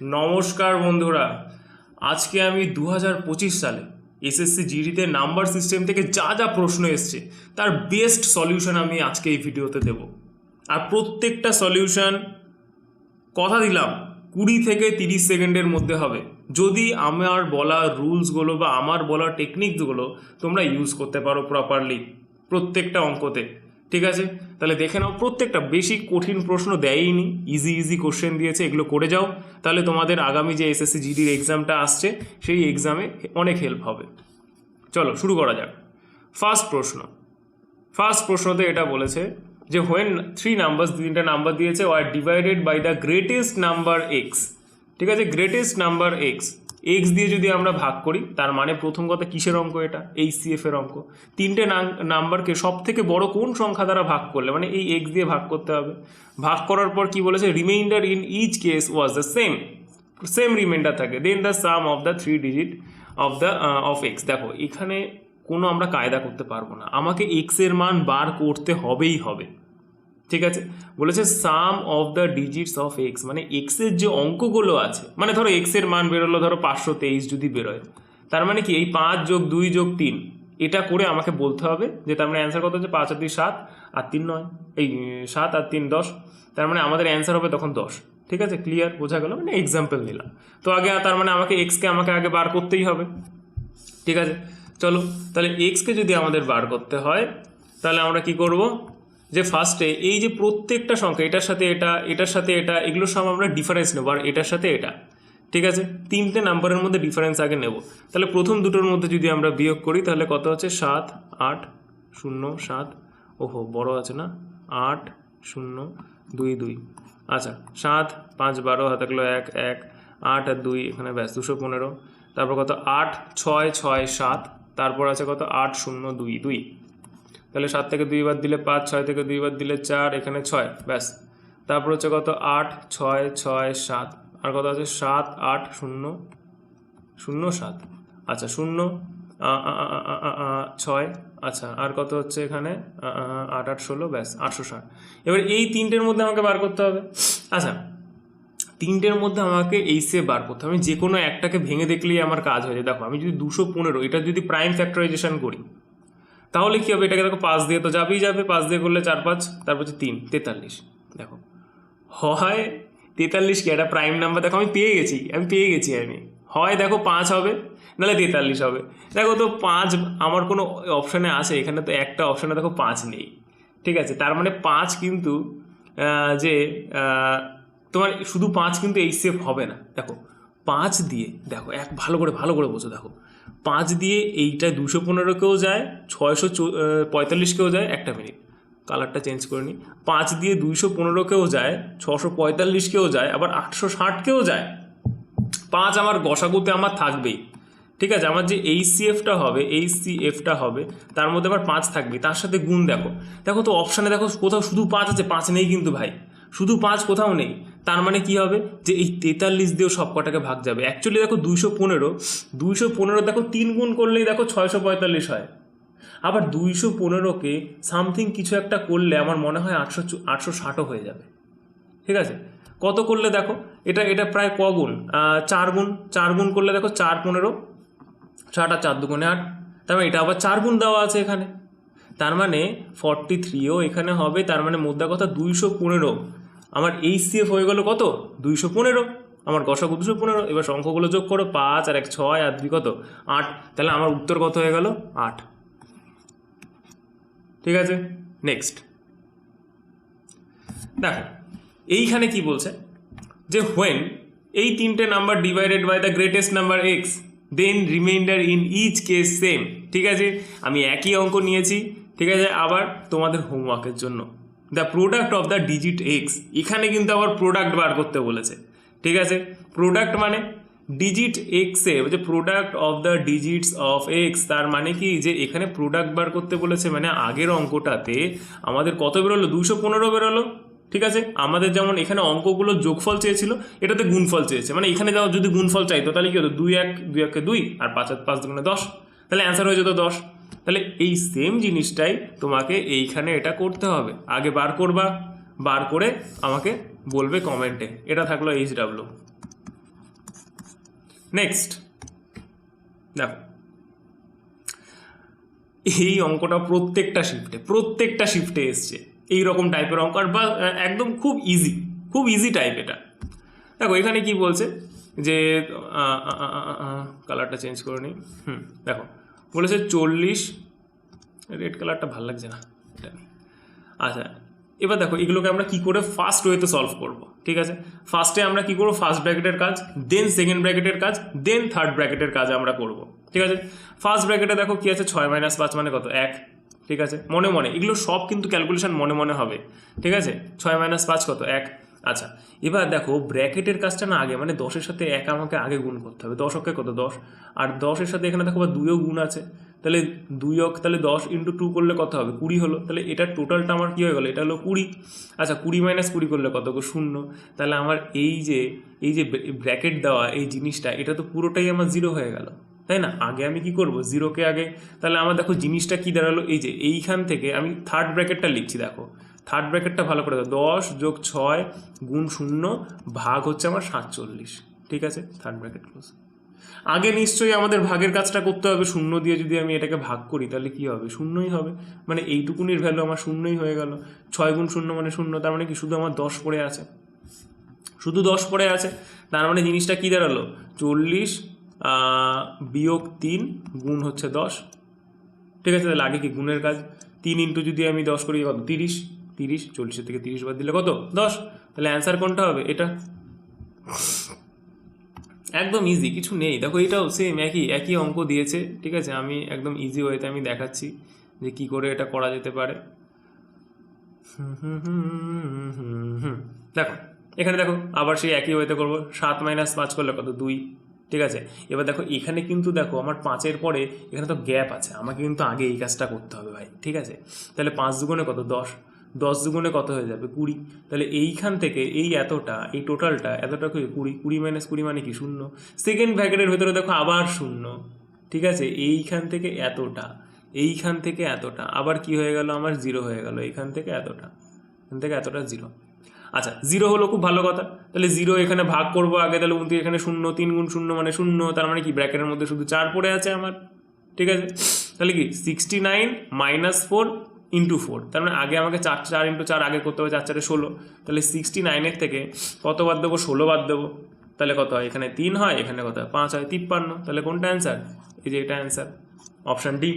নমস্কার বন্ধুরা। আজকে আমি দু পঁচিশ সালে এসএসসি জিডিতে নাম্বার সিস্টেম থেকে যা যা প্রশ্ন এসছে, তার বেস্ট সলিউশন আমি আজকে এই ভিডিওতে দেব। আর প্রত্যেকটা সলিউশন কথা দিলাম কুড়ি থেকে তিরিশ সেকেন্ডের মধ্যে হবে। যদি আমার বলা রুলসগুলো বা আমার বলা টেকনিকগুলো তোমরা ইউজ করতে পারো প্রপারলি প্রত্যেকটা অঙ্কতে। ঠিক আছে? তাহলে দেখে নাও, প্রত্যেকটা বেশি কঠিন প্রশ্ন দেয়ইনি। ইজি ইজি কোশ্চেন দিয়েছে, এগুলো করে যাও। তাহলে তোমাদের আগামী যে এসএসসি জিডির এক্সামটা আসছে, সেই এক্সামে অনেক হেল্প হবে। চলো, শুরু করা যাক। ফার্স্ট প্রশ্ন। ফার্স্ট প্রশ্নতে এটা বলেছে যে হোয়েন থ্রি নাম্বার তিনটা নাম্বার দিয়েছে আর divided by the greatest number x ঠিক আছে? গ্রেটেস্ট নাম্বার এক্স এক্স দিয়ে যদি আমরা ভাগ করি, তার মানে প্রথম কথা কিসের অঙ্ক এটা? এই এর অঙ্ক। তিনটে নাম্বারকে সব থেকে বড় কোন সংখ্যা দ্বারা ভাগ করলে? মানে এই এক্স দিয়ে ভাগ করতে হবে। ভাগ করার পর কি বলেছে? Remainder in each case was the same same remainder থাকে। Then the sum of the three digit of the of x দেখো, এখানে কোনো আমরা কায়দা করতে পারব না। আমাকে এক্সের মান বার করতে হবেই হবে। ঠিক আছে? বলেছে sum of the digits of x মানে এক্সের যে অঙ্কগুলো আছে মানে ধরো এক্সের মান বেরোলো ধরো পাঁচশো তেইশ যদি বেরোয়, তার মানে কি এই পাঁচ যোগ দুই যোগ তিন, এটা করে আমাকে বলতে হবে যে তার মানে অ্যান্সার কত হচ্ছে? পাঁচ আর দুই সাত, আর তিন নয়, এই, সাত আর তিন দশ, তার মানে আমাদের অ্যান্সার হবে তখন দশ, ঠিক আছে? ক্লিয়ার বোঝা গেল? মানে এক্সাম্পল নিলাম। তো আগে তার মানে আমাকে এক্সকে আমাকে আগে বার করতেই হবে, ঠিক আছে? চলো, তাহলে এক্সকে যদি আমাদের বার করতে হয়, তাহলে আমরা কি করব? যে ফার্স্টে এই যে প্রত্যেকটা সংখ্যা, এটার সাথে এটা, এটার সাথে এটা, এগুলোর সব আমরা ডিফারেন্স নেব আর এটার সাথে এটা। ঠিক আছে? তিনটে নাম্বারের মধ্যে ডিফারেন্স আগে নেব। তাহলে প্রথম দুটোর মধ্যে যদি আমরা বিয়োগ করি, তাহলে কত হচ্ছে সাত, আট, শূন্য, সাত। ওহো, বড় আছে না? আট, শূন্য, দুই দুই। আচ্ছা সাত, পাঁচ, বারো, হাতে গেলো এক এক, আট আর দুই, এখানে ব্যাস, দুশো পনেরো। তারপর কত? আট, ছয় ছয়, সাত। তারপর আছে কত? আট, শূন্য, দুই দুই। তাহলে সাত থেকে দুইবার দিলে পাঁচ, ছয় থেকে দুইবার দিলে চার, এখানে ছয়, ব্যাস। তারপর হচ্ছে কত? আট, ছয় ছয়, সাত। আর কত আছে? সাত, আট, শূন্য শূন্য, সাত। আচ্ছা শূন্য ছয়। আচ্ছা আর কত হচ্ছে এখানে? আট আট, ষোলো, ব্যাস, আটশো ষাট। এবার এই তিনটের মধ্যে আমাকে বার করতে হবে। আচ্ছা তিনটের মধ্যে আমাকে এই সে বার করতে হবে। আমি যে কোনো একটাকে ভেঙে দেখলেই আমার কাজ হয়ে যায়। দেখো, আমি যদি দুশো পনেরো, এটা যদি প্রাইম ফ্যাক্টরাইজেশন করি তাহলে কী হবে? এটাকে দেখো পাঁচ দিয়ে, তো যাবেই যাবে, পাঁচ দিয়ে করলে চার পাঁচ, তারপর হচ্ছে তিন, তেতাল্লিশ। দেখো। হয় তেতাল্লিশ কি? একটা প্রাইম নাম্বার দেখো, আমি পেয়ে গেছি, আমি পেয়ে গেছি আমি হয় দেখো পাঁচ হবে, নাহলে তেতাল্লিশ হবে। দেখো তো পাঁচ আমার কোনো অপশানে আছে, এখানে তো একটা অপশানে দেখো পাঁচ নেই। ঠিক আছে? তার মানে পাঁচ কিন্তু যে তোমার শুধু পাঁচ কিন্তু এই সেফ হবে না। দেখো, পাঁচ দিয়ে, দেখো, এক, ভালো করে ভালো করে বোঝো, দেখো। পাঁচ দিয়ে এইটা দুশো পনেরোকেও যায়, ছয়শো পঁয়তাল্লিশকেও যায়, একটা মিনিট। কালারটা চেঞ্জ করে নিই। পাঁচ দিয়ে দুইশো পনেরোকেও যায়, ছশো পঁয়তাল্লিশকেও যায়, আবার আটশো ষাটকেও যায়। পাঁচ আমার গসাগুতে আমার থাকবেই। ঠিক আছে? আমার যে এই সি এফটা হবে এই সি এফটা হবে, তার মধ্যে আবার পাঁচ থাকবে তার সাথে গুণ দেখো। দেখো তো অপশানে দেখো কোথাও শুধু পাঁচ আছে, পাঁচ নেই কিন্তু ভাই। শুধু পাঁচ কোথাও নেই। তার মানে কি হবে? যে এই তেতাল্লিশ দিয়েও সব কটাকে ভাগ যাবে। অ্যাকচুয়ালি দেখো দুইশো পনেরো। দুইশো পনেরো দেখো তিন গুণ করলেই দেখো ছয়শো পঁয়তাল্লিশ হয়। আবার দুইশো পনেরোকে সামথিং কিছু একটা করলে আমার মনে হয় আটশো আটশো ষাটও হয়ে যাবে। ঠিক আছে? কত করলে দেখো? এটা এটা প্রায় ক গুণ? চার গুণ। চার গুণ করলে দেখো চার পনেরো। ষাট আর চার দুগুণে আট। তার মানে এটা আবার চার গুণ দেওয়া আছে এখানে। তার মানে ফর্টি থ্রিও এখানে হবে। তার মানে মোদ্দা কথা দুইশো পনেরো। আমার এই সিএফ হয়ে গেল কত? দুইশো পনেরো। আমার গসাগু দুশো পনেরো। এবার সংখ্যাগুলো যোগ করো। পাঁচ আর এক ছয় আর দুই কত? আট। তাহলে আমার উত্তর কত হয়ে গেল? আট। ঠিক আছে? নেক্সট দেখো, এইখানে কি বলছে? যে হোয়েন এই তিনটে number divided by the greatest number x then remainder in each case same ঠিক আছে? আমি একই অঙ্ক নিয়েছি। ঠিক আছে? আবার তোমাদের হোমওয়ার্কের জন্য। The product of the digit x এখানে কিন্তু আবার প্রোডাক্ট বার করতে বলেছে, ঠিক আছে? প্রোডাক্ট মানে ডিজিট এক্সে যে product of the digits of x তার মানে কি? যে এখানে প্রোডাক্ট বার করতে বলেছে মানে আগের অঙ্কটাতে আমাদের কত বেরোলো? দুশো পনেরো বেরোলো, ঠিক আছে? আমাদের যেমন এখানে অঙ্কগুলো যোগফল চেয়েছিল, এটাতে গুণফল চেয়েছে। মানে এখানে যদি গুণফল চাইতো, তাহলে কি হতো? দুই এক, দুই একে দুই, আর পাঁচ পাঁচ দুগুণে দশ। তাহলে অ্যান্সার হয়ে যেত দশ। তাহলে এই সেম জিনিসটাই তোমাকে এইখানে এটা করতে হবে। আগে বার করবা, বার করে আমাকে বলবে কমেন্টে এটা থাকল এইচ ডাব্লিউ নেক্সট দেখো। এই অঙ্কটা প্রত্যেকটা শিফটে প্রত্যেকটা শিফটে এসছে। এই রকম টাইপের অঙ্ক, আর বা, একদম খুব ইজি খুব ইজি টাইপ এটা। দেখো, এখানে কি বলছে? যে কালারটা চেঞ্জ করে নিই। হুম, দেখো। বলেছে চল্লিশ। রেড কালারটা ভালো লাগছে না। এটা। আচ্ছা এবার দেখো, এগুলোকে আমরা কি করে ফার্স্ট ওয়েতে সলভ করব, ঠিক আছে? ফার্স্টে আমরা কি করব? ফার্স্ট ব্র্যাকেটের কাজ দেন সেকেন্ড ব্র্যাকেটের কাজ দেন থার্ড ব্র্যাকেটের কাজ আমরা করব, ঠিক আছে? ফার্স্ট ব্র্যাকেটে দেখো কি আছে? ছয় মাইনাস পাঁচ মানে কত? এক, ঠিক আছে? মনে মনে, এগুলো সব কিন্তু ক্যালকুলেশন মনে মনে হবে, ঠিক আছে? ছয় মাইনাস পাঁচ কত? এক। আচ্ছা এবার দেখো ব্র্যাকেটের কাজটা না আগে মানে দশের সাথে এক আমাকে আগে গুণ করতে হবে। দশ অক্ষে কত? দশ। আর দশের সাথে এখানে দেখো বা দুইও গুণ আছে। তাহলে দুই অক তাহলে দশ ইন্টু টু করলে কত হবে? কুড়ি হলো। তাহলে এটার টোটালটা আমার কী হয়ে গেলো? এটা হলো কুড়ি। আচ্ছা কুড়ি মাইনাস কুড়ি করলে কত? গো, শূন্য। তাহলে আমার এই যে এই যে ব্র্যাকেট দেওয়া, এই জিনিসটা, এটা তো পুরোটাই আমার জিরো হয়ে গেল। তাই না? আগে আমি কি করব? জিরোকে আগে। তাহলে আমার দেখো জিনিসটা কি দাঁড়াল? এই যে, এইখান থেকে আমি থার্ড ব্র্যাকেটটা লিখছি, দেখো। থার্ড ব্র্যাকেটটা ভালো করে দাও। দশ যোগ ছয় গুণ শূন্য ভাগ হচ্ছে আমার সাতচল্লিশ। ঠিক আছে? থার্ড ব্র্যাকেট ক্লোজ আগে নিশ্চয়ই আমাদের ভাগের কাজটা করতে হবে। শূন্য দিয়ে যদি আমি এটাকে ভাগ করি, তাহলে কি হবে? শূন্যই হবে। মানে এইটুকুনির ভ্যালু আমার শূন্যই হয়ে গেল। ছয় গুণ শূন্য মানে শূন্য, তার মানে কি? শুধু আমার দশ পড়ে আছে। শুধু দশ পড়ে আছে, তার মানে জিনিসটা কী দাঁড়াল? চল্লিশ বিয়োগ তিন গুণ হচ্ছে দশ। ঠিক আছে? তাহলে কি? গুণের কাজ। তিন ইন্টু যদি আমি দশ করি তিরিশ। তিরিশ, চল্লিশের থেকে তিরিশ বাদ দিলে কত? দশ। তাহলে অ্যান্সার কোনটা হবে? এটা। একদম ইজি কিছু নেই। দেখো এটাও সেম একই একই অঙ্ক দিয়েছে, ঠিক আছে? আমি একদম ইজি ওয়েতে আমি দেখাচ্ছি যে কি করে এটা করা যেতে পারে। দেখো, এখানে দেখো, আবার সেই একই ওয়েতে করব। সাত মাইনাস পাঁচ করলে কত? দুই, ঠিক আছে? এবার দেখো, এখানে কিন্তু দেখো, আমার পাঁচের পরে এখানে তো গ্যাপ আছে। আমাকে কিন্তু আগে এই কাজটা করতে হবে ভাই, ঠিক আছে? তাহলে পাঁচ দুগুণে কত? দশ। দশ দুগুণে কত হয়ে যাবে? কুড়ি। তাহলে এইখান থেকে এই এতটা, এই টোটালটা এতটা কুড়ি কুড়ি মাইনাস কুড়ি মানে কি? শূন্য। সেকেন্ড ব্র্যাকেটের ভেতরে দেখো আবার শূন্য। ঠিক আছে? এইখান থেকে এতটা, এইখান থেকে এতটা। আবার কি হয়ে গেল? আমার জিরো হয়ে গেল। এইখান থেকে এতটা। এখান থেকে এতটা জিরো আচ্ছা জিরো হলো খুব ভালো কথা। তাহলে জিরো এখানে ভাগ করব আগে। তাহলে উনত্রিশ এখানে শূন্য, তিন গুণ শূন্য মানে শূন্য। তার মানে কি? ব্র্যাকেটের মধ্যে শুধু চার পড়ে আছে আমার। ঠিক আছে? তাহলে কি? Sixty nine minus four into four তার মানে আগে আমাকে চার চার ইন্টু চার আগে করতে হবে, চার, চারে ষোলো। তাহলে সিক্সটি নাইনের থেকে কত বাদ দেবো? ষোলো বাদ দেবো। তাহলে কত হয়? এখানে তিন হয়, এখানে কত হয়? পাঁচ হয়, তিপ্পান্ন। তাহলে কোনটা অ্যান্সার এই যে এটা অ্যান্সার অপশান ডি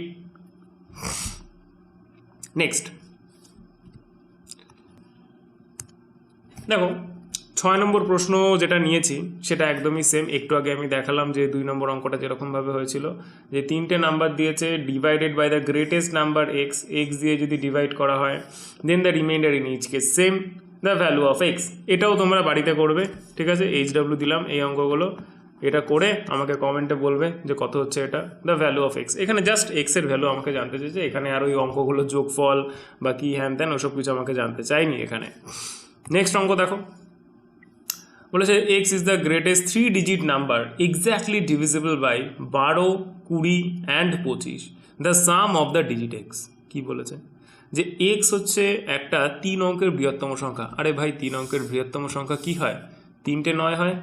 নেক্সট দেখো ছয় নম্বর প্রশ্ন যেটা নিয়েছি, সেটা একদমই সেম একটু আগে আমি দেখালাম যে দুই নম্বর অঙ্কটা যেরকমভাবে হয়েছিল, যে তিনটে নাম্বার দিয়েছে divided by the greatest number x x দিয়ে যদি ডিভাইড করা হয় then the remainder in each same the value of x এটাও তোমরা বাড়িতে করবে, ঠিক আছে? এইচ ডাব্লিউ দিলাম এই অঙ্কগুলো। এটা করে আমাকে কমেন্টে বলবে যে কত হচ্ছে এটা দ্য ভ্যালু অফ এক্স এখানে জাস্ট এক্সের ভ্যালু আমাকে জানতে চেয়েছে, এখানে আর ওই অঙ্কগুলো যোগফল বা কি হ্যান ত্যান, ওসব কিছু আমাকে জানতে চাইনি এখানে। নেক্সট অঙ্ক দেখো। বলেছে x is the greatest three digit number exactly divisible by বারো, কুড়ি অ্যান্ড পঁচিশ the sum of the digit x কী বলেছে? যে এক্স হচ্ছে একটা তিন অঙ্কের বৃহত্তম সংখ্যা। আরে ভাই, তিন অঙ্কের বৃহত্তম সংখ্যা কি হয়? তিনটে নয় হয়?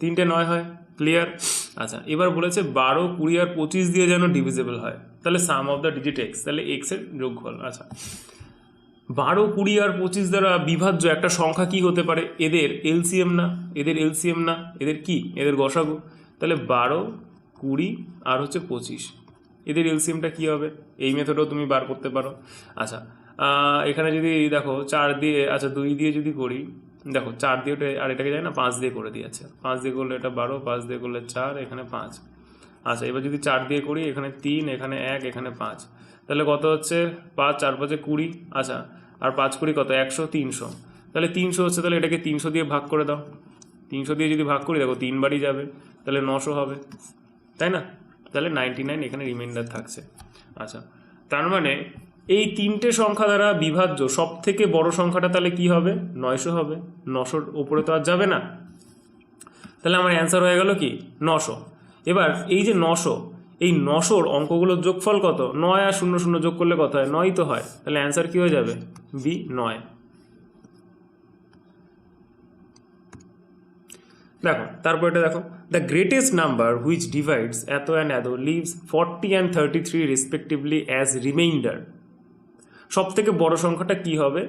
তিনটে নয় হয়? ক্লিয়ার আচ্ছা এবার বলেছে বারো, কুড়ি আর পঁচিশ দিয়ে যেন ডিভিজিবল হয়। তাহলে sum of the digit x তাহলে এক্সের যোগফল। আচ্ছা বারো, কুড়ি আর পঁচিশ দ্বারা বিভাজ্য একটা সংখ্যা কি হতে পারে? এদের এলসিএম না? এদের এলসিএম না? এদের কি? এদের গসাগু। তাহলে বারো, কুড়ি আর হচ্ছে পঁচিশ। এদের এলসিএমটা কি হবে? এই মেথডও তুমি বার করতে পারো। আচ্ছা এখানে যদি দেখো, চার দিয়ে আচ্ছা দুই দিয়ে যদি করি, দেখো, চার দিয়ে ওটা আর এটাকে যায় না, পাঁচ দিয়ে করে দিয়েছে পাঁচ দিয়ে করলে এটা বারো, পাঁচ দিয়ে করলে চার, এখানে পাঁচ। আচ্ছা এবার যদি চার দিয়ে করি, এখানে তিন, এখানে এক, এখানে পাঁচ। তাহলে কত হচ্ছে? পাঁচ, চার পাঁচে কুড়ি। আচ্ছা আর পাঁচ কুড়ি কত? একশো, তিনশো। তাহলে তিনশো হচ্ছে, তাহলে এটাকে তিনশো দিয়ে ভাগ করে দাও। তিনশো দিয়ে যদি ভাগ করি, দেখো, তিনবারই যাবে। তাহলে নশো হবে। তাই না? তাহলে নাইনটি নাইন এখানে রিমাইন্ডার থাকছে। আচ্ছা তার মানে এই তিনটে সংখ্যা দ্বারা বিভাজ্য সব থেকে বড় সংখ্যাটা তাহলে কি হবে? নয়শো হবে। নশোর ওপরে তো আর যাবে না। তাহলে আমার অ্যান্সার হয়ে গেল কি? নশো। এবার এই যে নশো এই নশোর অঙ্কগুলোর যোগফল কত? নয় আর শূন্য শূন্য যোগ করলে কত হয়? নয়ই তো হয়। তাহলে অ্যান্সার কি হয়ে যাবে? বি নয়। দেখো তারপর এটা দেখো। The greatest number which divides এত অ্যান্ড এত leaves forty and thirty three respectively as remainder সব থেকে বড় সংখ্যাটা কি হবে?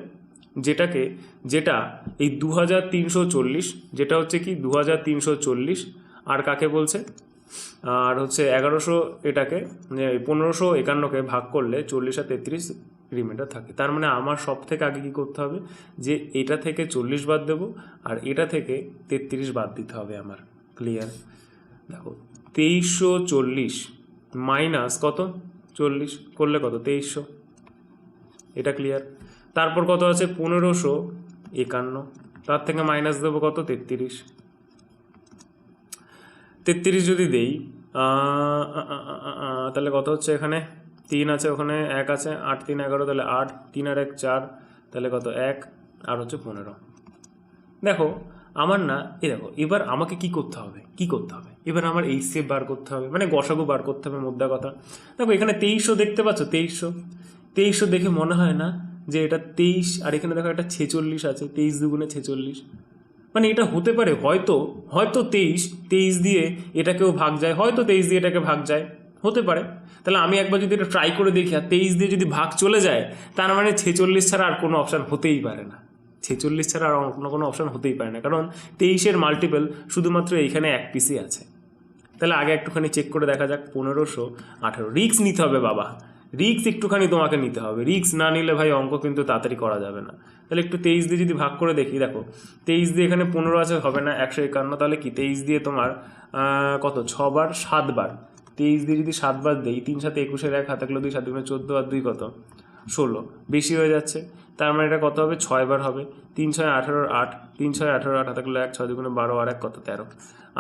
যেটাকে, যেটা এই দু হাজার তিনশো চল্লিশ, যেটা হচ্ছে কি? দু হাজার তিনশো চল্লিশ। আর কাকে বলছে? আর হচ্ছে এগারোশো এটাকে পনেরোশো একান্নকে ভাগ করলে চল্লিশ আর তেত্রিশ রিমাইন্ডার থাকে। তার মানে আমার সব থেকে আগে কী করতে হবে? যে এটা থেকে চল্লিশ বাদ দেবো আর এটা থেকে তেত্রিশ বাদ দিতে হবে আমার। ক্লিয়ার দেখো, তেইশশো চল্লিশ মাইনাস কত? চল্লিশ। করলে কত? তেইশশো। এটা ক্লিয়ার তারপর কত আছে? পনেরোশো একান্ন। তার থেকে মাইনাস দেবো কত? তেত্রিশ। তেত্রিশ যদি দেই তাহলে কত হচ্ছে এখানে? তিন আছে ওখানে, এক আছে, আট, তিন, এগারো, তাহলে আট, তিন আর এক, চার, তাহলে কত? এক, আর হচ্ছে পনেরো। দেখো, আমার না এ দেখো, এবার আমাকে কি করতে হবে? কি করতে হবে? এবার আমার এই সেপ বার করতে হবে মানে গসাগু বার করতে হবে মোদ্দা কথা। দেখো, এখানে তেইশশো দেখতে পাচ্ছ? তেইশশো। তেইশশো দেখে মনে হয় না যে এটা তেইশ, আর এখানে দেখো একটা ছেচল্লিশ আছে, তেইশ দুগুণে ছেচল্লিশ। মানে এটা হতে পারে, হয়তো হয়তো তেইশ তেইশ দিয়ে এটাকেও ভাগ যায়, হয়তো তেইশ দিয়ে এটাকে ভাগ যায়, হতে পারে। তাহলে আমি একবার যদি এটা ট্রাই করে দেখি, আর তেইশ দিয়ে যদি ভাগ চলে যায়, তার মানে ছেচল্লিশ ছাড়া আর কোনো অপশান হতেই পারে না। ছেচল্লিশ ছাড়া আর অন্য কোনো অপশান হতেই পারে না, কারণ তেইশের মাল্টিপল শুধুমাত্র এইখানে এক পিসই আছে। তাহলে আগে একটুখানি চেক করে দেখা যাক, পনেরোশো আঠেরো। রিক্স নিতে হবে বাবা। রিক্স একটুখানি তোমাকে নিতে হবে। রিক্স না নিলে ভাই অঙ্ক কিন্তু তাড়াতাড়ি করা যাবে না। তাহলে একটু তেইশ দিয়ে যদি ভাগ করে দেখি, দেখো, তেইশ দিয়ে এখানে পনেরো আছে, হবে না একশো একান্ন, তাহলে কি তেইশ দিয়ে তোমার কত? ছবার সাতবার তেইশ দিয়ে যদি সাতবার দেই, তিন সাথে একুশের এক, হাতে গেলো দুই, সাত দুগুণে চোদ্দ আর দুই কত? ষোলো। বেশি হয়ে যাচ্ছে। তার মানে এটা কত হবে? ছয়বার হবে। তিন ছয় আঠেরোর আট, তিন ছয় আঠেরো আট, হাতে গেলো এক, ছয় দুগুণে বারো আর এক কত? তেরো।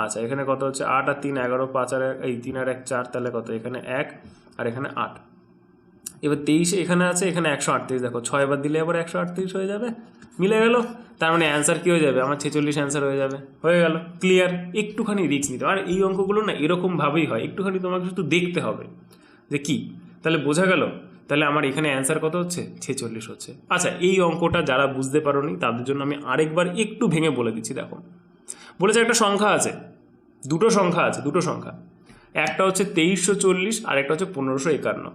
আচ্ছা এখানে কত হচ্ছে? আট আর তিন, এগারো, পাঁচ আর এই তিন আর এক, চার, তাহলে কত? এখানে এক আর এখানে আট। এবার তেইশে এখানে আছে, এখানে একশো আটত্রিশ, দেখো ছয় বার দিলে আবার একশো আটত্রিশ হয়ে যাবে। মিলে গেল, তার মানে অ্যান্সার কী হয়ে যাবে? আমার ছেচল্লিশ অ্যান্সার হয়ে যাবে। হয়ে গেল ক্লিয়ার একটুখানি রিস্ক নিতে আর এই অঙ্কগুলো না এরকমভাবেই হয়, একটুখানি তোমাকে শুধু দেখতে হবে যে কি? তাহলে বোঝা গেল, তাহলে আমার এখানে অ্যান্সার কত হচ্ছে? ছেচল্লিশ হচ্ছে। আচ্ছা এই অঙ্কটা যারা বুঝতে পারোনি, তাদের জন্য আমি আরেকবার একটু ভেঙে বলে দিচ্ছি, দেখো। বলেছে একটা সংখ্যা আছে, দুটো সংখ্যা আছে, দুটো সংখ্যা। একটা হচ্ছে তেইশশো চল্লিশ, আর একটা হচ্ছে পনেরোশো একান্ন।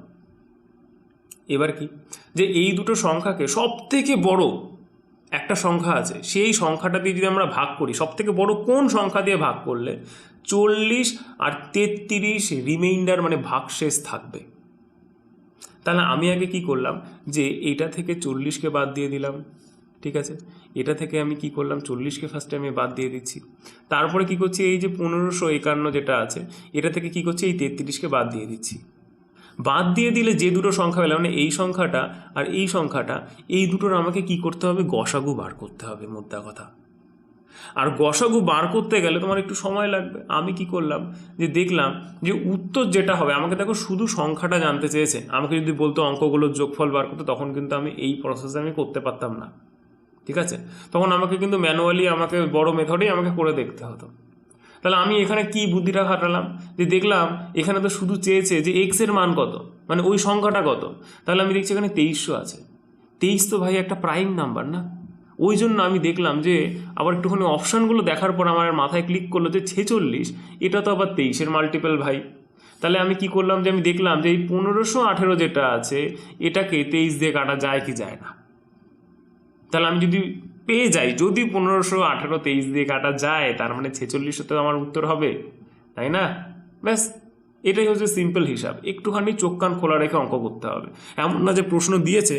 এবার কি? যে এই দুটো সংখ্যাকে সব থেকে বড় একটা সংখ্যা আছে, সেই সংখ্যাটা দিয়ে যদি আমরা ভাগ করি সব থেকে বড় কোন সংখ্যা দিয়ে ভাগ করলে? চল্লিশ আর তেত্রিশ রিমাইন্ডার মানে ভাগশেষ থাকবে। তাহলে আমি আগে কি করলাম? যে এটা থেকে চল্লিশকে বাদ দিয়ে দিলাম, ঠিক আছে? এটা থেকে আমি কি করলাম? চল্লিশকে ফার্স্টে আমি বাদ দিয়ে দিচ্ছি। তারপরে কি করছি? এই যে পনেরোশো একান্ন যেটা আছে, এটা থেকে কি করছি? এই তেত্রিশকে বাদ দিয়ে দিচ্ছি। বাদ দিয়ে দিলে যে দুটো সংখ্যা পেলাম মানে এই সংখ্যাটা আর এই সংখ্যাটা, এই দুটোর আমাকে কি করতে হবে? গসাগু বার করতে হবে, মোদ্দা কথা। আর গসাগু বার করতে গেলে তোমার একটু সময় লাগবে। আমি কি করলাম? যে দেখলাম যে উত্তর যেটা হবে, আমাকে দেখো শুধু সংখ্যাটা জানতে চেয়েছে। আমাকে যদি বলতো অঙ্কগুলোর যোগফল বার করতে, তখন কিন্তু আমি এই প্রসেসে আমি করতে পারতাম না। ঠিক আছে? তখন আমাকে কিন্তু ম্যানুয়ালি আমাকে বড় মেথডেই আমাকে করে দেখতে হতো। তাহলে আমি এখানে কি বুদ্ধিটা খাটালাম? যে দেখলাম এখানে তো শুধু চেয়েছে যে এক্সের মান কত মানে ওই সংখ্যাটা কত। তাহলে আমি দেখছি এখানে তেইশশো আছে। তেইশ তো ভাই একটা প্রাইম নাম্বার না? ওই জন্য আমি দেখলাম যে আবার একটুখানি অপশানগুলো দেখার পর আমার মাথায় ক্লিক করল যে ছেচল্লিশ, এটা তো আবার তেইশের মাল্টিপল ভাই। তাহলে আমি কি করলাম যে আমি দেখলাম যে এই পনেরোশো আঠেরো যেটা আছে, এটাকে তেইশ দিয়ে কাটা যায় কি যায় না? তাহলে আমি যদি পেয়ে যাই। যদি পনেরোশো আঠেরো তেইশ দিয়ে কাটা যায়, তার মানে ছেচল্লিশে তো আমার উত্তর হবে, তাই না? ব্যাস, এটাই হচ্ছে সিম্পল হিসাব। একটুখানি চোখ কান খোলা রেখে অঙ্ক করতে হবে। এমন না যে প্রশ্ন দিয়েছে,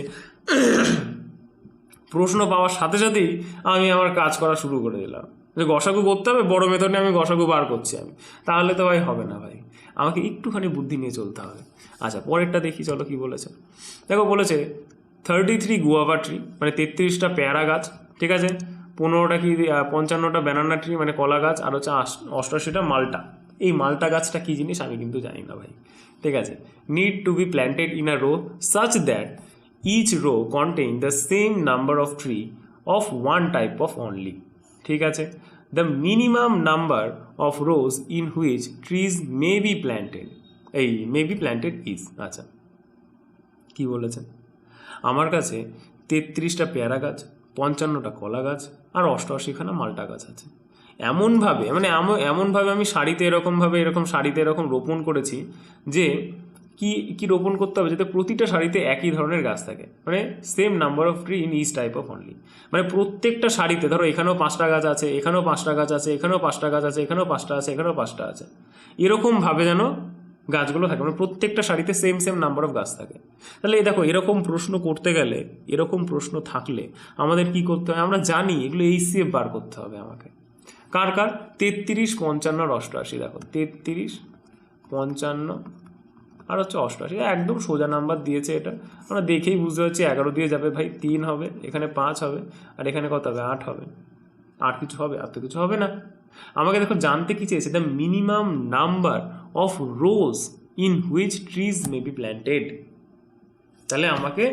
প্রশ্ন পাওয়ার সাথে সাথেই আমি আমার কাজ করা শুরু করে দিলাম। যে গসাগু করতে হবে, বড় মেথডে আমি গসাগু বার করছি আমি। তাহলে তো ভাই হবে না ভাই। আমাকে একটুখানি বুদ্ধি নিয়ে চলতে হবে। আচ্ছা পরেরটা দেখি, চলো কি বলেছে। দেখো বলেছে থার্টি থ্রি গুয়াভা ট্রি মানে তেত্রিশটা পেয়ারা গাছ ঠিক আছে? পনেরোটা কি পঞ্চান্নটা ব্যানানা ট্রি মানে কলা গাছ আর হচ্ছে আশ- অষ্টাশিটা মালটা। এই মালটা গাছটা কী জিনিস আমি কিন্তু জানি না ভাই। ঠিক আছে? Need to be planted in a row such that each row contain the same number of tree of one type of only ঠিক আছে? The minimum number of rows in which trees may be planted এই may be planted is আচ্ছা। কি বলেছেন? আমার কাছে তেত্রিশটা পেয়ারা গাছ পঞ্চান্নটা কলা গাছ আর অষ্টআশিখানা মালটা গাছ আছে। এমনভাবে মানে এমন, এমনভাবে আমি শাড়িতে এরকমভাবে, এরকম শাড়িতে এরকম রোপণ করেছি যে কি কি রোপণ করতে হবে যাতে প্রতিটা শাড়িতে একই ধরনের গাছ থাকে। মানে same number of tree in each type of only মানে প্রত্যেকটা শাড়িতে, ধরো এখানেও পাঁচটা গাছ আছে, এখানেও পাঁচটা গাছ আছে, এখানেও পাঁচটা গাছ আছে, এখানেও পাঁচটা আছে, এখানেও পাঁচটা আছে। এরকমভাবে যেন গাছগুলো থাকে। মানে প্রত্যেকটা শাড়িতে সেম সেম নাম্বার অফ গাছ থাকে। তাহলে দেখো, এরকম প্রশ্ন করতে গেলে, এরকম প্রশ্ন থাকলে আমাদের কি করতে হয়? আমরা জানি এগুলো এই এইচসিএফ বার করতে হবে আমাকে। কার কার? তেত্রিশ, পঞ্চান্ন আর অষ্টআশি দেখো। তেত্রিশ, পঞ্চান্ন আর হচ্ছে অষ্টআশি। একদম সোজা নাম্বার দিয়েছে এটা। আমরা দেখেই বুঝতে পারছি এগারো দিয়ে যাবে ভাই, তিন হবে, এখানে পাঁচ হবে, আর এখানে কত হবে? আট হবে। আর কিছু হবে, আর তো কিছু হবে না। আমাকে দেখো জানতে কি চেয়েছে? The minimum number of rows in which trees may be planted তাহলে আমাকে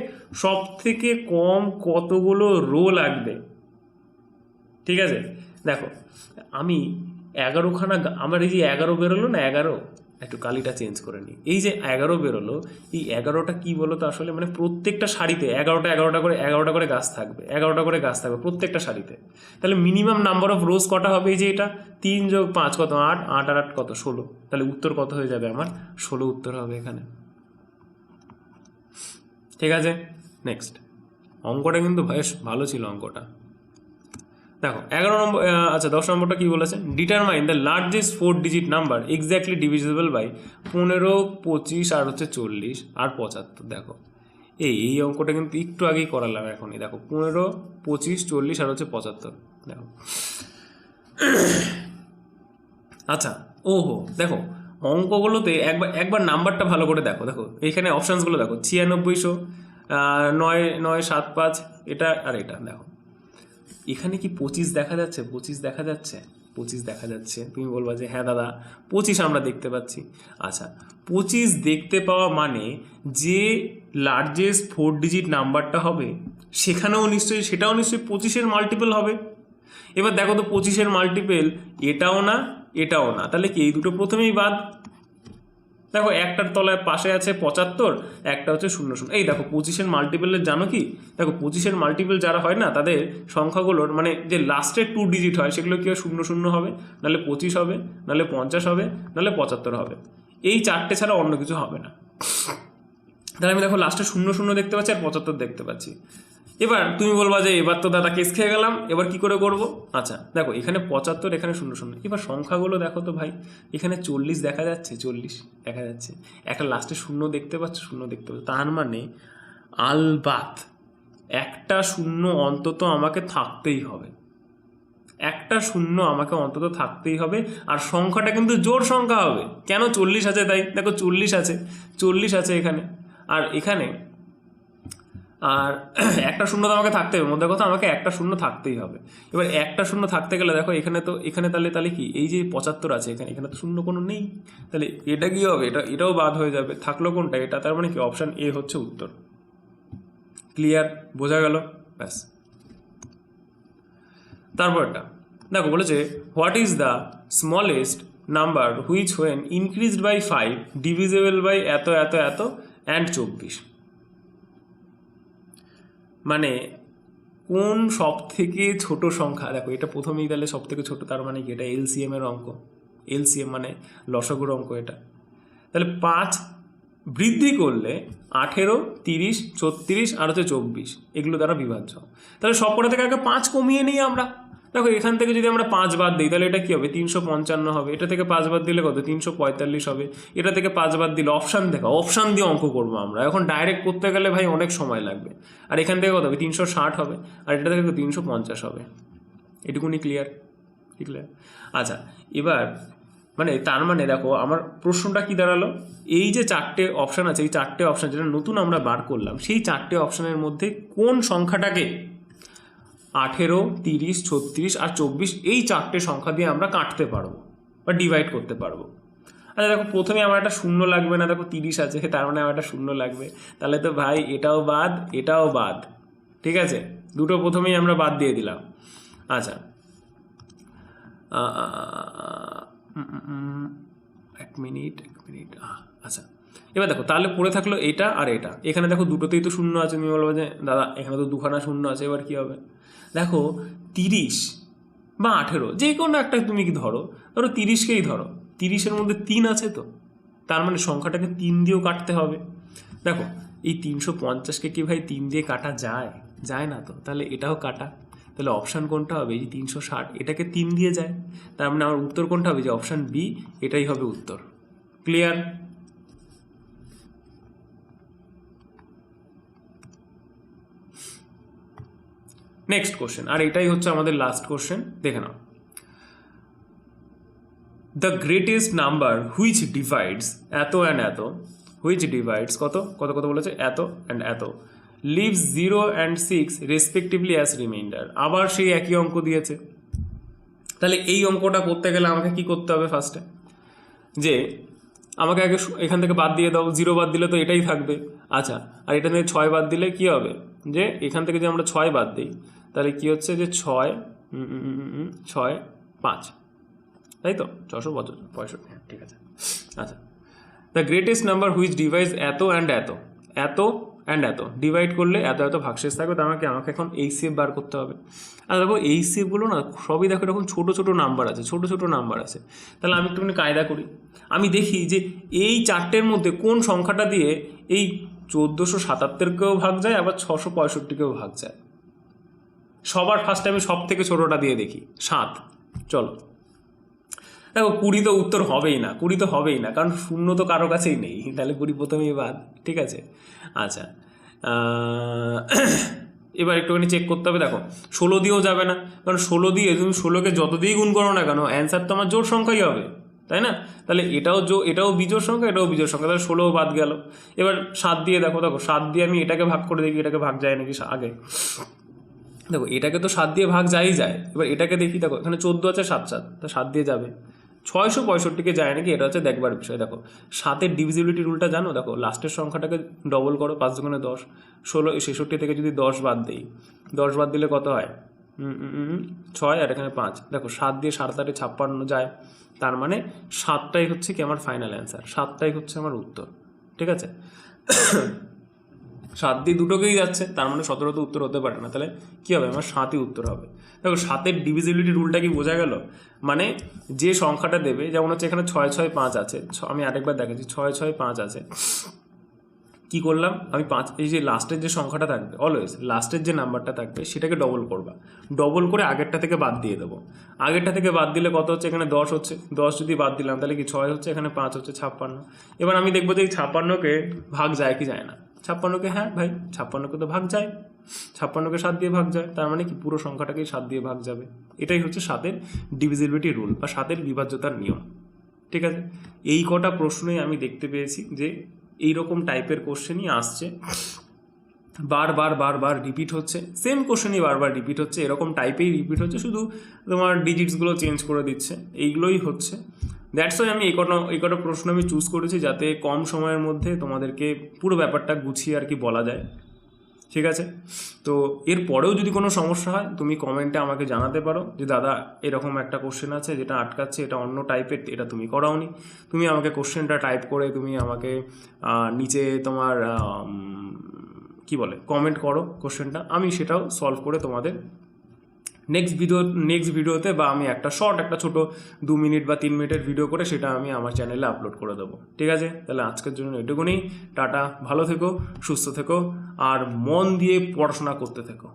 সব থেকে কম কতগুলো রো লাগবে? ঠিক আছে? দেখো, আমি এগারোখানা আমার এই যে এগারো বেরোলো না, এগারো? একটু কালিটা চেঞ্জ করে নিই। এই যে এগারো বেরোলো, এই এগারোটা কী বলো তো আসলে? মানে প্রত্যেকটা শাড়িতে এগারোটা এগারোটা করে এগারোটা করে গাছ থাকবে, এগারোটা করে গাছ থাকবে প্রত্যেকটা শাড়িতে। তাহলে মিনিমাম নাম্বার অফ রোজ কটা হবে এই যে এটা? তিন যোগ পাঁচ কত? আট আট আর আট কত? ষোলো। তাহলে উত্তর কত হয়ে যাবে আমার? ষোলো উত্তর হবে এখানে। ঠিক আছে? নেক্সট অঙ্কটা কিন্তু বেশ ভালো ছিল অঙ্কটা। দেখো, এগারো নম্বর আচ্ছা দশ নম্বরটা কি বলেছে? Determine the largest four digit number exactly divisible by পনেরো, পঁচিশ আর হচ্ছে চল্লিশ আর পঁচাত্তর, দেখো। এই এই অঙ্কটা কিন্তু একটু আগেই করালাম এখনই, দেখো, পনেরো, পঁচিশ, চল্লিশ আর হচ্ছে পঁচাত্তর, দেখো। আচ্ছা ওহো, দেখো, অঙ্কগুলোতে একবার একবার নাম্বারটা ভালো করে দেখো দেখো, এইখানে অপশানসগুলো দেখো ছিয়ানব্বইশো নয় নয়, সাত পাঁচ, এটা আর এটা, দেখো। এখানে কি পঁচিশ দেখা যাচ্ছে? পঁচিশ দেখা যাচ্ছে? পঁচিশ দেখা যাচ্ছে। তুমি বলবা যে হ্যাঁ দাদা, পঁচিশ আমরা দেখতে পাচ্ছি। আচ্ছা পঁচিশ দেখতে পাওয়া মানে যে লার্জেস্ট ফোর ডিজিট নাম্বারটা হবে, সেখানেও নিশ্চয়ই, সেটাও নিশ্চয়ই পঁচিশের মাল্টিপল হবে। এবার দেখো তো, পঁচিশের মাল্টিপেল এটাও না এটাও না। তাহলে কি এই দুটো প্রথমেই বাদ? দেখো, একটার তলায় পাশে আছে পঁচাত্তর, একটা হচ্ছে শূন্য শূন্য। এই দেখো পঁচিশের মাল্টিপেলের জানো কি? দেখো পঁচিশের মাল্টিপল যারা হয় না, তাদের সংখ্যাগুলোর মানে যে লাস্টের টু ডিজিট হয়, সেগুলো কি হয়? শূন্য শূন্য হবে, নাহলে পঁচিশ হবে, নাহলে পঞ্চাশ হবে, নাহলে পঁচাত্তর হবে। এই চারটে ছাড়া অন্য কিছু হবে না। তাহলে আমি দেখো লাস্টে শূন্য শূন্য দেখতে পাচ্ছি আর পঁচাত্তর দেখতে পাচ্ছি। এবার তুমি বলবা যে এবার তো দাদা কেস খেয়ে গেলাম, এবার কি করে করব? আচ্ছা দেখো, এখানে পঁচাত্তর, এখানে শূন্য শূন্য। এবার সংখ্যাগুলো দেখো তো ভাই, এখানে চল্লিশ দেখা যাচ্ছে, চল্লিশ দেখা যাচ্ছে। একটা লাস্টে শূন্য দেখতে পাচ্ছ, শূন্য দেখতে পাচ্ছ। তার মানে আলবাত, একটা শূন্য অন্তত আমাকে থাকতেই হবে। একটা শূন্য আমাকে অন্তত থাকতেই হবে, আর সংখ্যাটা কিন্তু জোর সংখ্যা হবে। কেন চল্লিশ আছে তাই? দেখো, চল্লিশ আছে চল্লিশ আছে এখানে। আর এখানে আর একটা শূন্য তো আমাকে থাকতে হবে। মধ্যে কথা আমাকে একটা শূন্য থাকতেই হবে। এবার একটা শূন্য থাকতে গেলে দেখো এখানে তো, এখানে তাহলে তাহলে কি? এই যে পঁচাত্তর আছে এখানে এখানে তো শূন্য কোনো নেই। তাহলে এটা কি হবে? এটা, এটাও বাদ হয়ে যাবে। থাকল কোনটা? এটা তার মানে কি? অপশান এ হচ্ছে উত্তর। ক্লিয়ার বোঝা গেল? ব্যাস। তারপরটা। দেখো বলেছে, what is the smallest number which when increased by five, divisible by এত এত এত, অ্যান্ড চব্বিশ? মানে কোন সব থেকে ছোট সংখ্যা? দেখো, এটা প্রথমেই তাহলে সব থেকে ছোট, তার মানে কি? এটা এলসিএম এর অঙ্ক। এলসিএম মানে লসগুর অঙ্ক এটা। তাহলে পাঁচ বৃদ্ধি করলে আঠেরো, তিরিশ, ছত্রিশ আর হচ্ছে চব্বিশ। এগুলো দ্বারা বিভাজ্য। তাহলে সব কটা থেকে আগে পাঁচ কমিয়ে নিই আমরা। দেখো, এখান থেকে যদি আমরা পাঁচ বাদ দিই, তাহলে এটা কি হবে? তিনশো পঞ্চান্ন হবে। এটা থেকে পাঁচ বাদ দিলে কত? তিনশো পঁয়তাল্লিশ হবে। এটা থেকে পাঁচ বাদ দিলে অপশান দেখো, অপশান দিয়ে অঙ্ক করব আমরা। এখন ডাইরেক্ট করতে গেলে ভাই অনেক সময় লাগবে। আর এখান থেকে কত হবে? তিনশো ষাট হবে। আর এটা থেকে তিনশো পঞ্চাশ হবে। এটুকুনি ক্লিয়ার ক্লিয়ার আচ্ছা এবার মানে তার মানে দেখো, আমার প্রশ্নটা কি দাঁড়াল? এই যে চারটে অপশান আছে, এই চারটে অপশান যেটা নতুন আমরা বার করলাম, সেই চারটে অপশানের মধ্যে কোন সংখ্যাটাকে আঠেরো, তিরিশ, ছত্রিশ আর চব্বিশ এই চারটে সংখ্যা দিয়ে আমরা কাটতে পারব বা ডিভাইড করতে পারব। আচ্ছা দেখো, প্রথমে আমার একটা শূন্য লাগবে না, দেখো তিরিশ আছে, তার মানে আমার একটা শূন্য লাগবে। তাহলে তো ভাই, এটাও বাদ এটাও বাদ, ঠিক আছে? দুটো প্রথমেই আমরা বাদ দিয়ে দিলাম। আচ্ছা। এক মিনিট এক মিনিট আচ্ছা। এবার দেখো, তাহলে পড়ে থাকল এটা আর এটা। এখানে দেখো দুটোতেই তো শূন্য আছে, তুমি বলব যে, দাদা, এখানে তো দুখানা শূন্য আছে, এবার কী হবে? দেখো, তিরিশ বা আঠেরো, যে কোনো একটা তুমি কি ধরো ধরো তিরিশকেই ধরো। তিরিশের মধ্যে তিন আছে তো, তার মানে সংখ্যাটাকে তিন দিয়েও কাটতে হবে। দেখো, এই তিনশো পঞ্চাশকে কি ভাই তিন দিয়ে কাটা যায়? যায় না তো, তাহলে এটাও কাটা। তাহলে অপশান কোনটা হবে? এই তিনশো ষাট, এটাকে তিন দিয়ে যায়। তার মানে আমার উত্তর কোনটা হবে? যে অপশান বি এটাই হবে উত্তর। ক্লিয়ার নেক্সট কোশ্চেন আর এটাই হচ্ছে আমাদের লাস্ট কোশ্চেন দেখে নাও। The greatest number which divides এত অ্যান্ড এত হুইচ ডিভাইডস কত? কত কত বলেছে? এত অ্যান্ড এত। Leaves zero and six respectively as remainder আবার সেই একই অঙ্ক দিয়েছে। তাহলে এই অঙ্কটা করতে গেলে আমাকে কি করতে হবে ফার্স্টে যে আমাকে আগে এখান থেকে বাদ দিয়ে দাও জিরো বাদ দিলে তো এটাই থাকবে। আচ্ছা আর এটা থেকে ছয় বাদ দিলে কি হবে? যে এখান থেকে যে আমরা ছয় বাদ দিই তাহলে কি হচ্ছে যে ছয় ছয়, পাঁচ। তাই তো? ছশো পঁচাত্তর, পঁয়ষট্টি। হ্যাঁ ঠিক আছে। আচ্ছা। The greatest number which divides এত অ্যান্ড এত। এত অ্যান্ড এত। ডিভাইড করলে এত এত ভাগশেষ থাকবে, তার আমাকে আমাকে এখন এই সেভ বার করতে হবে। আর দেখো, এই সেভগুলো না, সবই দেখো, এরকম ছোটো ছোটো নাম্বার আছে, ছোটো ছোটো নাম্বার আছে। তাহলে আমি একটুখানি কায়দা করি। আমি দেখি যে এই চারটের মধ্যে কোন সংখ্যাটা দিয়ে এই চোদ্দোশো সাতাত্তরকেও ভাগ যায়, আবার ছশো পঁয়ষট্টিকেও ভাগ যায়। সবার ফার্স্টে আমি সব থেকে ছোটোটা দিয়ে দেখি। সাত। চলো। দেখো, কুড়ি তো উত্তর হবেই না, কুড়ি তো হবেই না, কারণ শূন্য তো কারও কাছেই নেই, তাহলে কুড়ি প্রথমেই বাদ, ঠিক আছে? আচ্ছা এবার একটুখানি চেক করতে হবে, দেখো, ষোলো দিয়েও যাবে না, কারণ ষোলো দিয়ে তুমি ষোলোকে যত দিয়েই গুণ করো না কেন অ্যান্সার তো আমার জোর সংখ্যাই হবে, তাই না? তাহলে এটাও জো, এটাও বিজোর সংখ্যা, এটাও বিজোর সংখ্যা, তাহলে ষোলোও বাদ গেল। এবার সাত দিয়ে দেখো দেখো, সাত দিয়ে আমি এটাকে ভাগ করে দেখি, এটাকে ভাগ যায় নাকি আগে। দেখো, এটাকে তো সাত দিয়ে ভাগ যাই যায়। এবার এটাকে দেখি, দেখো, এখানে চোদ্দ আছে, সাত সাত, তা সাত দিয়ে যাবে। ছয়শো পঁয়ষট্টিকে যায় নাকি? এটা হচ্ছে দেখবার বিষয়। দেখো, সাতের ডিভিজিবিলিটি রুলটা জানো? দেখো লাস্টের সংখ্যাটাকে ডবল করো, পাঁচ দুগুণে দশ। ষোলো ছেষট্টি থেকে যদি দশ বাদ দিই, দশ বাদ দিলে কত হয়? ছয় আর এখানে পাঁচ। দেখো, সাত দিয়ে সাড়ে আটে ছাপ্পান্ন যায়। তার মানে সাতটাই হচ্ছে কি আমার ফাইনাল অ্যান্সার সাতটাই হচ্ছে আমার উত্তর। ঠিক আছে? সাত দিয়ে দুটোকেই যাচ্ছে, তার মানে সতেরো তো উত্তর হতে পারে না। তাহলে কী হবে? আমার সাতই উত্তর হবে। দেখো, সাতের ডিভিজিবিলিটি রুলটা কি বোঝা গেল? মানে যে সংখ্যাটা দেবে, যেমন হচ্ছে এখানে ছয় ছয়, পাঁচ আছে আমি আরেকবার দেখাচ্ছি, ছয় ছয়, পাঁচ আছে। কি করলাম? আমি পাঁচ, এই যে লাস্টের যে সংখ্যাটা থাকবে অলওয়েজ লাস্টের যে নাম্বারটা থাকবে, সেটাকে ডবল করবা। ডবল করে আগেরটা থেকে বাদ দিয়ে দেবো। আগেরটা থেকে বাদ দিলে কত হচ্ছে? এখানে দশ হচ্ছে। দশ যদি বাদ দিলাম, তাহলে কি ছয় হচ্ছে? এখানে পাঁচ হচ্ছে, ছাপ্পান্ন। এবার আমি দেখব যে এই ছাপ্পান্নকে ভাগ যায় কি যায় না। ছাপ্পান্নকে হ্যাঁ ভাই ছাপ্পান্নকে তো ভাগ যায়। ছাপ্পান্নকে সাত দিয়ে ভাগ যায়, তার মানে কি পুরো সংখ্যাটাকেই সাত দিয়ে ভাগ যাবে। এটাই হচ্ছে সাতের ডিভিজিবিলিটি রুল বা সাতের বিভাজ্যতার নিয়ম। ঠিক আছে? এই কটা প্রশ্নই আমি দেখতে পেয়েছি যে এই রকম টাইপের কোশ্চেনই আসছে। বারবার বারবার রিপিট হচ্ছে। সেম কোশ্চেনই বারবার রিপিট হচ্ছে। এরকম টাইপেই রিপিট হচ্ছে। শুধু তোমার ডিজিটসগুলো চেঞ্জ করে দিচ্ছে। এইগুলোই হচ্ছে। দ্যাটস ওয়াই আমি এই কটা এই কটা প্রশ্ন আমি চুজ করেছি যাতে কম সময়ের মধ্যে তোমাদেরকে পুরো ব্যাপারটা গুছিয়ে আর কি বলা যায়। ঠিক আছে? তো এর পরেও যদি কোনো সমস্যা হয়, তুমি কমেন্টে আমাকে জানাতে পারো যে, দাদা, এরকম একটা কোশ্চেন আছে যেটা আটকাচ্ছে, এটা অন্য টাইপের এটা তুমি করাওনি। তুমি আমাকে কোশ্চেনটা টাইপ করে তুমি আমাকে নিচে তোমার কি বলে কমেন্ট করো কোশ্চেনটা আমি সেটাও সলভ করে তোমাদের নেক্সট ভিডিও নেক্সট ভিডিওতে বা আমি একটা শর্ট একটা ছোট দু মিনিট বা তিন মিনিটের ভিডিও করে সেটা আমি আমার চ্যানেলে আপলোড করে দেবো। ঠিক আছে? তাহলে আজকের জন্য এটুকুনি। টাটা, ভালো থেকো, সুস্থ থেকো, আর মন দিয়ে পড়াশোনা করতে থেকো।